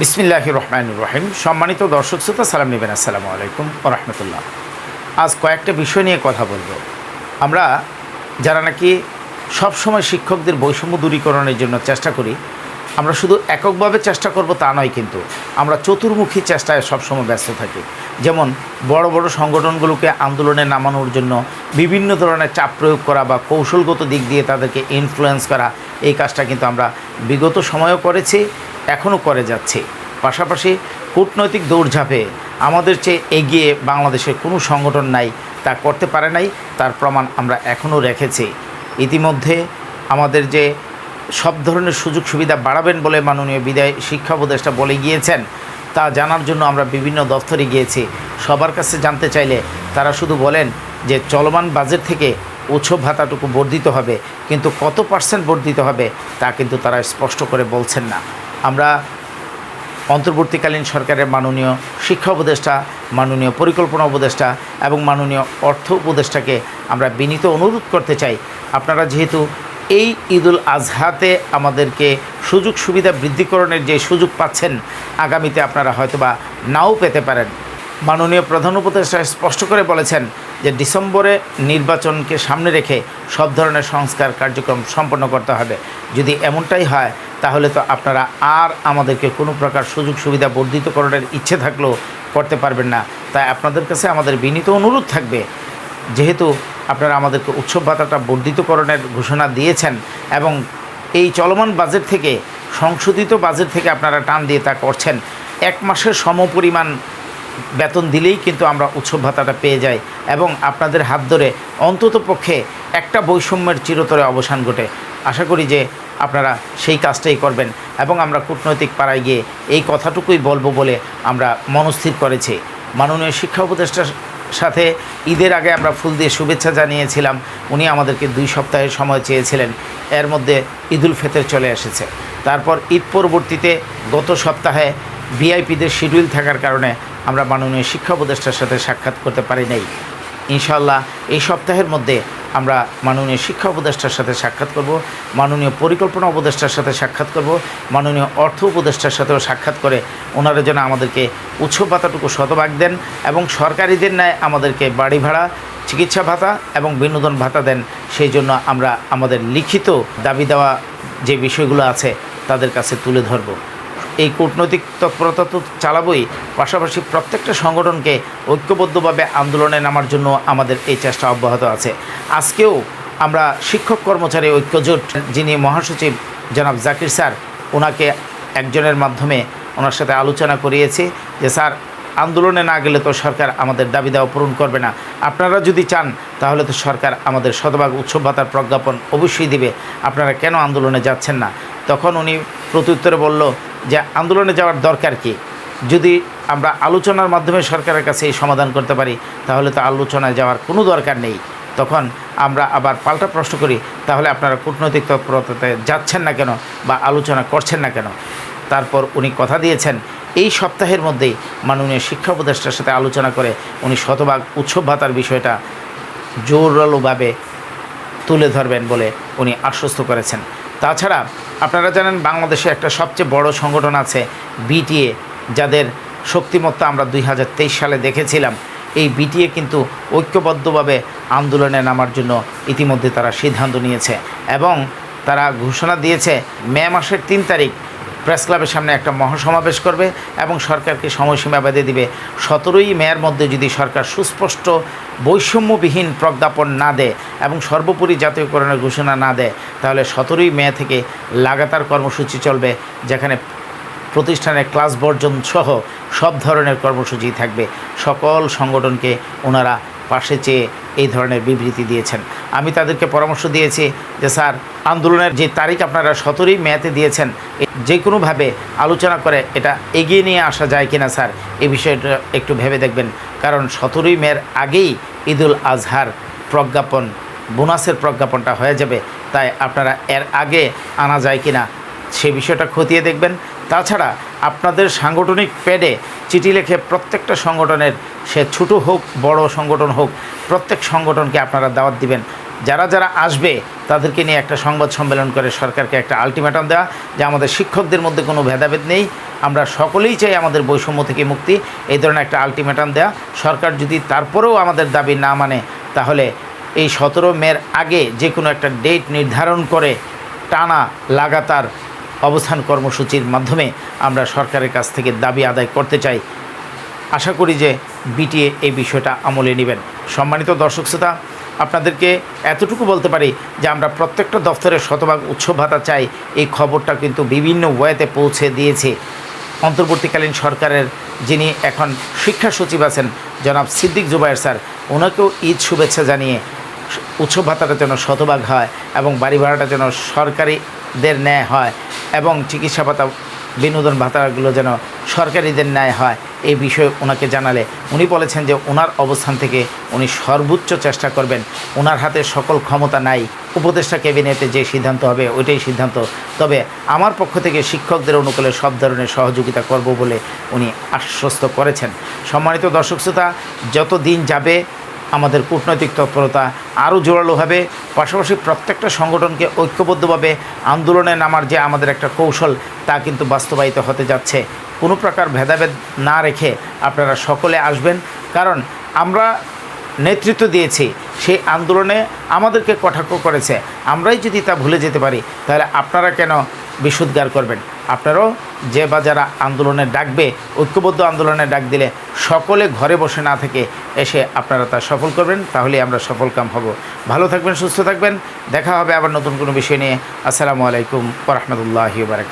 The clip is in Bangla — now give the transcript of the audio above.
বিসমিল্লাহ রহমান রহিম। সম্মানিত দর্শক শ্রোতা, সালাম নেবেন। আসসালামু আলাইকুম রহমতুল্লাহ। আজ কয়েকটা বিষয় নিয়ে কথা বলব। আমরা যারা নাকি সবসময় শিক্ষকদের বৈষম্য দূরীকরণের জন্য চেষ্টা করি, আমরা শুধু এককভাবে চেষ্টা করব তা নয় কিন্তু আমরা চতুর্মুখী চেষ্টায় সবসময় ব্যস্ত থাকি। যেমন বড় বড় সংগঠনগুলোকে আন্দোলনে নামানোর জন্য বিভিন্ন ধরনের চাপ প্রয়োগ করা বা কৌশলগত দিক দিয়ে তাদেরকে ইনফ্লুয়েন্স করা, এই কাজটা কিন্তু আমরা বিগত সময়ও করেছি। এখনও করে যাচ্ছে। পাশাপাশি কূটনৈতিক দৌড়ঝাঁপে আমাদের চেয়ে এগিয়ে বাংলাদেশের কোনো সংগঠন নাই, তা করতে পারে নাই, তার প্রমাণ আমরা এখনও রেখেছি। ইতিমধ্যে আমাদের যে সব ধরনের সুযোগ সুবিধা বাড়াবেন বলে মাননীয় বিদায় শিক্ষা উপদেষ্টা বলে গিয়েছেন, তা জানার জন্য আমরা বিভিন্ন দফতরে গিয়েছি। সবার কাছে জানতে চাইলে তারা শুধু বলেন যে চলমান বাজেট থেকে উৎসব ভাতাটুকু বর্ধিত হবে, কিন্তু কত পার্সেন্ট বর্ধিত হবে তা কিন্তু তারা স্পষ্ট করে বলছেন না। আমরা অন্তর্বর্তীকালীন সরকারের মাননীয় শিক্ষা উপদেষ্টা, মাননীয় পরিকল্পনা উপদেষ্টা এবং মাননীয় অর্থ উপদেষ্টাকে আমরা বিনীত অনুরোধ করতে চাই। আপনারা যেহেতু এই ঈদুল আজহাতে আমাদেরকে সুযোগ সুবিধা বৃদ্ধিকরণের যে সুযোগ পাচ্ছেন, আগামীতে আপনারা হয়তোবা নাও পেতে পারেন। মাননীয় প্রধান উপদেষ্টা স্পষ্ট করে বলেছেন যে ডিসেম্বরে নির্বাচনকে সামনে রেখে সব ধরনের সংস্কার কার্যক্রম সম্পন্ন করতে হবে। যদি এমনটাই হয় তাহলে তো আপনারা আর আমাদেরকে কোনো প্রকার সুযোগ সুবিধা বর্ধিতকরণের ইচ্ছে থাকলেও করতে পারবেন না। তাই আপনাদের কাছে আমাদের বিনীত অনুরোধ থাকবে, যেহেতু আপনারা আমাদেরকে উৎসব ভাতাটা বর্ধিতকরণের ঘোষণা দিয়েছেন এবং এই চলমান বাজেট থেকে, সংশোধিত বাজেট থেকে আপনারা টান দিয়ে তা করছেন, এক মাসের সমপরিমাণ বেতন দিলেই কিন্তু আমরা উৎসব ভাতাটা পেয়ে যাই এবং আপনাদের হাত ধরে অন্তত পক্ষে একটা বৈষম্যের চিরতরে অবসান ঘটে। আশা করি যে আপনারা সেই কাজটাই করবেন এবং আমরা কূটনৈতিক পাড়ায় গিয়ে এই কথাটুকুই বলব বলে আমরা মনস্থির করেছি। মাননীয় শিক্ষা উপদেষ্টার সাথে ঈদের আগে আমরা ফুল দিয়ে শুভেচ্ছা জানিয়েছিলাম। উনি আমাদেরকে দুই সপ্তাহের সময় চেয়েছিলেন। এর মধ্যে ঈদুল ফেতর চলে এসেছে। তারপর ঈদ পরবর্তীতে গত সপ্তাহে ভিআইপিদের শিডিউল থাকার কারণে আমরা মাননীয় শিক্ষা উপদেষ্টার সাথে সাক্ষাৎ করতে পারি নাই। ইনশাল্লাহ এই সপ্তাহের মধ্যে আমরা মাননীয় শিক্ষা উপদেষ্টার সাথে সাক্ষাৎ করব, মাননীয় পরিকল্পনা উপদেষ্টার সাথে সাক্ষাৎ করব, মাননীয় অর্থ উপদেষ্টার সাথেও সাক্ষাৎ করে ওনারা যেন আমাদেরকে উৎসব ভাতাটুকু শতভাগ দেন এবং সরকারিদের ন্যায় আমাদেরকে বাড়ি ভাড়া, চিকিৎসা ভাতা এবং বিনোদন ভাতা দেন। সেই জন্য আমরা আমাদের লিখিত দাবি দেওয়া যে বিষয়গুলো আছে তাদের কাছে তুলে ধরব। এই কূটনৈতিক তৎপরতা তো চালাবই। পাশাপাশি প্রত্যেকটা সংগঠনকে ঐক্যবদ্ধভাবে আন্দোলনে নামার জন্য আমাদের এই চেষ্টা অব্যাহত আছে। আজকেও আমরা শিক্ষক কর্মচারী ঐক্যজোট যিনি মহাসচিব জনাব জাকির স্যার, ওনাকে একজনের মাধ্যমে ওনার সাথে আলোচনা করিয়েছি যে, স্যার, আন্দোলনে না গেলে তো সরকার আমাদের দাবি দেওয়া পূরণ করবে না। আপনারা যদি চান, তাহলে তো সরকার আমাদের শতভাগ উৎসব ভাতার প্রজ্ঞাপন অবশ্যই দিবে। আপনারা কেন আন্দোলনে যাচ্ছেন না? তখন উনি প্রত্যুত্তরে বলল যে আন্দোলনে যাওয়ার দরকার কি? যদি আমরা আলোচনার মাধ্যমে সরকারের কাছে এই সমাধান করতে পারি, তাহলে তো আলোচনায় যাওয়ার কোনো দরকার নেই। তখন আমরা আবার পাল্টা প্রশ্ন করি, তাহলে আপনারা কূটনৈতিক তৎপরতাতে যাচ্ছেন না কেন বা আলোচনা করছেন না কেন? তারপর উনি কথা দিয়েছেন, এই সপ্তাহের মধ্যেই মাননীয় শিক্ষা উপদেষ্টার সাথে আলোচনা করে উনি শতভাগ উৎসব ভাতার বিষয়টা জোরালোভাবে তুলে ধরবেন বলে উনি আশ্বস্ত করেছেন। তাছাড়া আপনারা জানেন বাংলাদেশে একটা সবচেয়ে বড় সংগঠন আছে বিটিএ, যাদের শক্তিমত্তা আমরা দুই হাজার তেইশ সালে দেখেছিলাম। এই বিটিএ কিন্তু ঐক্যবদ্ধভাবে আন্দোলনে নামার জন্য ইতিমধ্যে তারা সিদ্ধান্ত নিয়েছে এবং তারা ঘোষণা দিয়েছে মে মাসের তিন তারিখ প্রেস ক্লাবের সামনে একটা মহাসমাবেশ করবে এবং সরকারকে সময়সীমা বেঁধে দিবে। সতেরোই মেয়ের মধ্যে যদি সরকার সুস্পষ্ট বৈষম্যবিহীন প্রজ্ঞাপন না দেয় এবং সর্বোপরি জাতীয়করণের ঘোষণা না দেয়, তাহলে সতেরোই মে থেকে লাগাতার কর্মসূচি চলবে, যেখানে প্রতিষ্ঠানের ক্লাস বর্জন সহ সব ধরনের কর্মসূচি থাকবে। সকল সংগঠনকে ওনারা পাশে চেয়ে এই ধরনের বিবৃতি দিয়েছেন। আমি তাদেরকে পরামর্শ দিয়েছি যে, স্যার, আন্দোলনের যে তারিখ আপনারা সতেরোই মেয়াতে দিয়েছেন যে কোনোভাবে আলোচনা করে এটা এগিয়ে নিয়ে আসা যায় কিনা স্যার এই বিষয়টা একটু ভেবে দেখবেন। কারণ সতেরোই মের আগেই ঈদুল আজহার প্রজ্ঞাপন, বোনাসের প্রজ্ঞাপনটা হয়ে যাবে। তাই আপনারা এর আগে আনা যায় কিনা সে বিষয়টা খতিয়ে দেখবেন। তাছাড়া আপনাদের সাংগঠনিক প্যাডে চিঠি লিখে প্রত্যেকটা সংগঠনের, সে ছোটো হোক, বড় সংগঠন হোক, প্রত্যেক সংগঠনকে আপনারা দাওয়াত দিবেন। যারা যারা আসবে, তাদেরকে নিয়ে একটা সংবাদ সম্মেলন করে সরকারকে একটা আলটিমেটাম দেওয়া, যে আমাদের শিক্ষকদের মধ্যে কোনো ভেদাভেদ নেই। আমরা সকলেই চাই আমাদের বৈষম্য থেকে মুক্তি। এই ধরনের একটা আলটিমেটাম দেওয়া। সরকার যদি তারপরেও আমাদের দাবি না মানে তাহলে এই সতেরো মের আগে যে কোনো একটা ডেট নির্ধারণ করে টানা লাগাতার অবস্থান কর্মসূচির মাধ্যমে আমরা সরকারের কাছ থেকে দাবি আদায় করতে চাই। আশা করি যে বিটিএ এই বিষয়টা আমলে নেবেন। সম্মানিত দর্শক শ্রোতা আপনাদেরকে এতটুকু বলতে পারি যে আমরা প্রত্যেকটা দফতরের শতভাগ উৎসব ভাতা চাই। এই খবরটা কিন্তু বিভিন্ন ওয়েতে পৌঁছে দিয়েছে। অন্তর্বর্তীকালীন সরকারের যিনি এখন শিক্ষা সচিব আছেন, জনাব সিদ্দিক জুবায়ের স্যার, ওনাকেও ঈদ শুভেচ্ছা জানিয়ে উৎসব ভাতাটা যেন শতভাগ হয় এবং বাড়ি ভাড়াটা যেন সরকারিদের ন্যায় হয় এবং চিকিৎসা ভাতা, বিনোদন ভাতাগুলো যেন সরকারিদের ন্যায় হয়। এই বিষয়ে ওনাকে জানালে উনি বলেছেন যে ওনার অবস্থান থেকে উনি সর্বোচ্চ চেষ্টা করবেন। ওনার হাতে সকল ক্ষমতা নাই। উপদেষ্টা ক্যাবিনেটে যে সিদ্ধান্ত হবে, ওইটাই সিদ্ধান্ত। তবে আমার পক্ষ থেকে শিক্ষকদের অনুকূলে সব ধরনের সহযোগিতা করব বলে উনি আশ্বস্ত করেছেন। সম্মানিত দর্শক শ্রোতা, যত দিন যাবে, আমাদের কূটনৈতিক তৎপরতা আরও জোরালো হবে। পাশাপাশি প্রত্যেকটা সংগঠনকে ঐক্যবদ্ধভাবে আন্দোলনে নামার যে আমাদের একটা কৌশল, তা কিন্তু বাস্তবায়িত হতে যাচ্ছে। কোনো প্রকার ভেদাভেদ না রেখে আপনারা সকলে আসবেন। কারণ আমরা নেতৃত্ব দিয়েছি, সেই আন্দোলনে আমাদেরকে কটাক্ষ করেছে। আমরাই যদি তা ভুলে যেতে পারি, তাহলে আপনারা কেন বিশুদ্ধার করবেন? আপনারাও যে বা যারা আন্দোলনে ডাকবে, ঐক্যবদ্ধ আন্দোলনে ডাক দিলে সকলে ঘরে বসে না থেকে এসে আপনারা তা সফল করবেন তাহলে আমরা সফল কাম হব। ভালো থাকবেন, সুস্থ থাকবেন। দেখা হবে আবার নতুন কোনো বিষয় নিয়ে। আসসালামু আলাইকুম রহমতুল্লাহি বারাকাত